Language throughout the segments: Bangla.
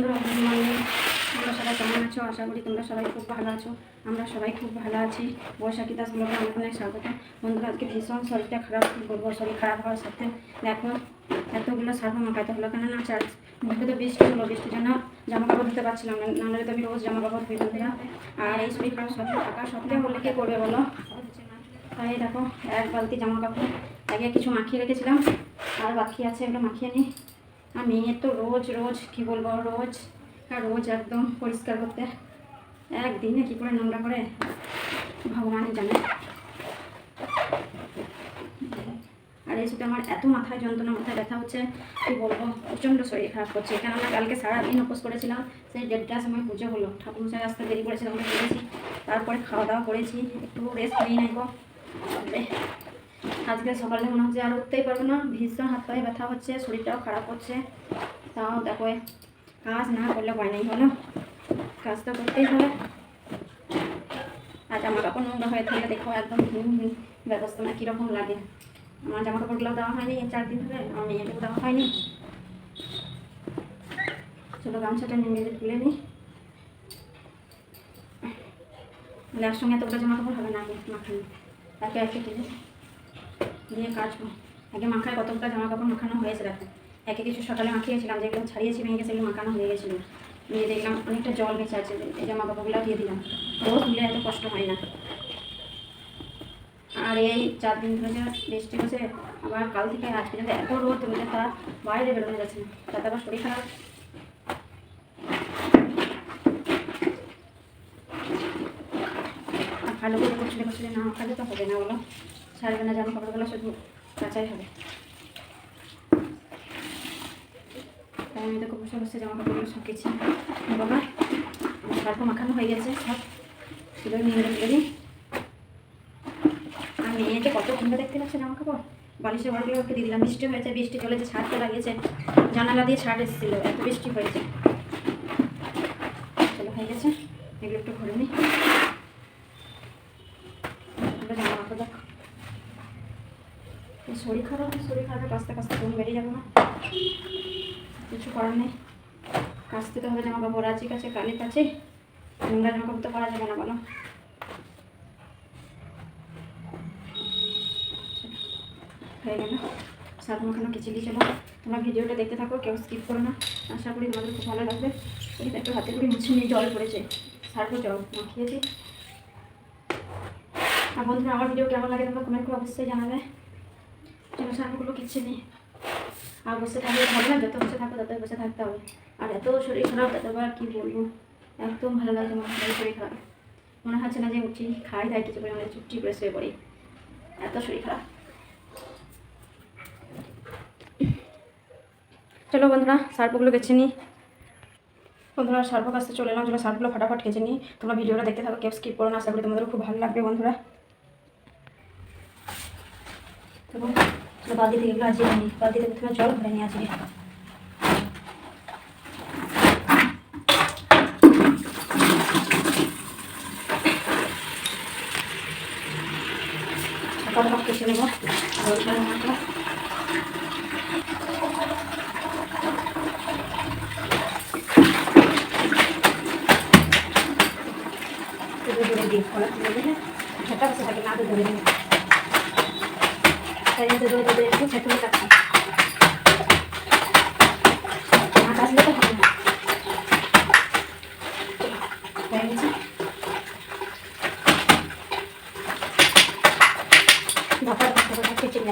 বন্ধুরা গুড মর্নিং তোমরা সবাই কেমন আছো? আশা করি তোমরা সবাই খুব ভালো আছো। আমরা সবাই খুব ভালো আছি। বৈশাখী দাস ব্লগে অনেক অনেক স্বাগত। বন্ধুরা, আজকে ভীষণ শরীরটা খারাপ বলব? শরীর খারাপ হওয়ার সাথে দেখো, এতগুলো সার্ফ মাখাতে হলো কেন না চার্জ মুখে তো বৃষ্টি হলো, বৃষ্টির জন্য জামা কাপড় ধুতে পারছিলাম না নাহলে তো আমি রোজ জামা কাপড় ধুই বন্ধুরা। আর এই শরীর খারাপ সত্ত্বে থাকা সত্ত্বেও বলে কে করবে বলো? তাই দেখো, এক বালতি জামা কাপড় আগে কিছু মাখিয়ে রেখেছিলাম। আর বাকি আছে এগুলো মাখিয়ে নিই। মেয়ের তো রোজ রোজ, কি বলব, রোজ রোজ একদম পরিষ্কার করতে। একদিনে কি করে নোংরা করে? ভগবানই জানে। আর এই সাথে আমার এত মাথায় যন্ত্রণা, মাথায় ব্যথা হচ্ছে, কি বলব, প্রচণ্ড শরীর খারাপ করছে। কেননা কালকে সারাদিন উপোস করেছিলাম, সেই দেড়টার সময় পুজো হলো। ঠাকুরমশাই আসতে দেরি করেছিলাম তারপরে খাওয়া দাওয়া করেছি, একটু রেস্ট নিয়ে নেব। আজকে সকালে মনে হচ্ছে আর উঠতেই পারব না, ভীষণ হাত পায়ে ব্যথা হচ্ছে, শরীরটাও খারাপ হচ্ছে। তাও দেখো, কাজ না করলে ভয় নেই হলো কাজ তো করতেই হবে। আর জামা কাপড় নোংরা হয়ে থাকলে দেখো একদম ব্যবস্থা না কীরকম লাগে। আমার জামা কাপড়গুলো দেওয়া হয়নি চার দিন ধরে আমার মেয়েকেও দেওয়া হয়নি। চলো গামছাটা নিয়ে তুলে নিই। একসঙ্গে এতগুলো জামা কাপড় হবে না মাখানো একে একে তুলে দিয়ে কাচবো আগে মাখায় কতটা জামা কাপড় মাখানো হয়েছে দেখো। একে কিছু সকালে মাখিয়েছিলাম, যেগুলো ছাড়িয়েছি, ভেঙে সেগুলো মাখানো হয়ে গেছিল। নিয়ে দেখলাম অনেকটা জল বেঁচে আছে, এই জামা কাপড়গুলো দিয়ে দিলাম। রোজ দিলে এত কষ্ট হয় না। আর এই চার দিন ধরে যে বৃষ্টি হচ্ছে, আবার কাল থেকে আজ পর্যন্ত এত রোদ তুমি তার বাইরে বেরোনো যাচ্ছে না। তাতে আবার শরীর খারাপ। ভালো করে কুচলে কুচলে না খালে তো হবে না বলো। সারবে না জামা কাপড়গুলো, শুধু কাঁচাই হবে। তাই আমি দেখো বসে বসে জামা কাপড়গুলো কিছু বাবা সার্ফ মাখানো হয়ে গেছে, সব ছিল নিয়ে দিই আর মেয়ে যে কত সুন্দর দেখতে পাচ্ছে জামা কাপড়। বালিশের ঘরগুলো ওকে দিয়ে দিলাম। বৃষ্টি হয়েছে, বৃষ্টি চলেছে ছাদটা লাগিয়েছে। জানালা দিয়ে ছাদ এসেছিল, এত বৃষ্টি হয়েছে। চলো, হয়ে গেছে। এগুলো একটু ঘুরে নিই। জামা কাপড় দেখো। শরীর খারাপ শরীর খারাপে কাস্তে কাস্তে ঘুম বেরিয়ে যাব না কিছু করার নেই। কাচতে তো হবে জামা কাপড় আছে কাছে, কালি কাছে। নোংরা জামা কাপড় তো করা যাবে না, বলো। হয়ে গেল। সাত মাখানো খিচুড়ি চলো তোমরা ভিডিওটা দেখতে থাকো, কেউ স্কিপ করো না। আশা করি তোমাদের খুব ভালো লাগবে। এটা একটু হাতে করে মুছে নিয়ে জল পড়েছে। সার্ফে জল, মাখিয়েছি। আর বন্ধুরা, আমার ভিডিও কেমন লাগে তোমরা কমেন্ট করে অবশ্যই জানাবে। সার্ফগুলো কিচ্ছে নেই। আর বসে থাকলে হবে না যত বসে থাকো তত বসে থাকতে হবে। আর এত শরীর খারাপ, ততবার কি বলব? একদম ভালো লাগছে আমার শরীর শরীর খারাপ। মনে হচ্ছে না যে উঠি, খাই দাই কিছু করে আমাদের চুপটি করে শুয়ে পড়ি। এত শরীর খারাপ। চলো বন্ধুরা সার্ফগুলো বেছে নিই। বন্ধুরা সার্ফ কাছে চলে এলাম, চলো সার্ফগুলো ফটাফট কেচে নিই। তোমরা ভিডিওটা দেখতে থাকো, কেউ স্কিপ করো না, আশা করি তোমাদের খুব ভালো লাগবে বন্ধুরা। এবং বালতি থেকে এগুলো আজিয়ে নিই। বালতি থেকে প্রথমে জল ভরে নিয়ে আজকে ফটাফট কেচে নেব। ধরে ধরে দিই ফলা তুলে দিলে ঝাঁটা বসে না ধরে দিই মধ্যে ধরে ধরে একটু ঝাঁটা বসে না কাজলে তো হবে না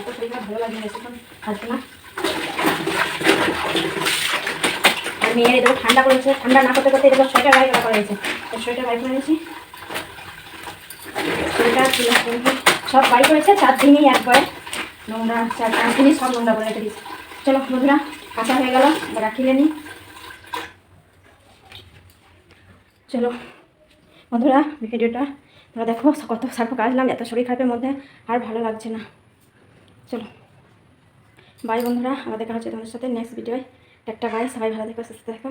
শরীরটা ভালো লাগে বেশিক্ষণ থাকবে না আর ঠান্ডা করেছে, ঠান্ডা না করতে করতে এদের সোয়েটার বাইরে করা হয়েছে। সোয়েটার বাইরে করে নিয়েছি সোয়েটার সব বাড়ি করেছে চার দিনই একবারে। নোংরা চার পাঁচ দিনই সব নোংরা করে রেখে দিয়েছে চলো বন্ধুরা, কাঁচা হয়ে গেল রাখিলে নিই চলো বন্ধুরা, ভিডিওটা তোমরা দেখো, কত সার্ফ কাজলাম এত শরীর খারাপের মধ্যে আর ভালো লাগছে না। চলো বাই বন্ধুরা, আমাদের দেখা হচ্ছে তোমাদের সাথে নেক্সট ভিডিওয় একটা বাই সবাই ভালো দেখো সুস্থ দেখো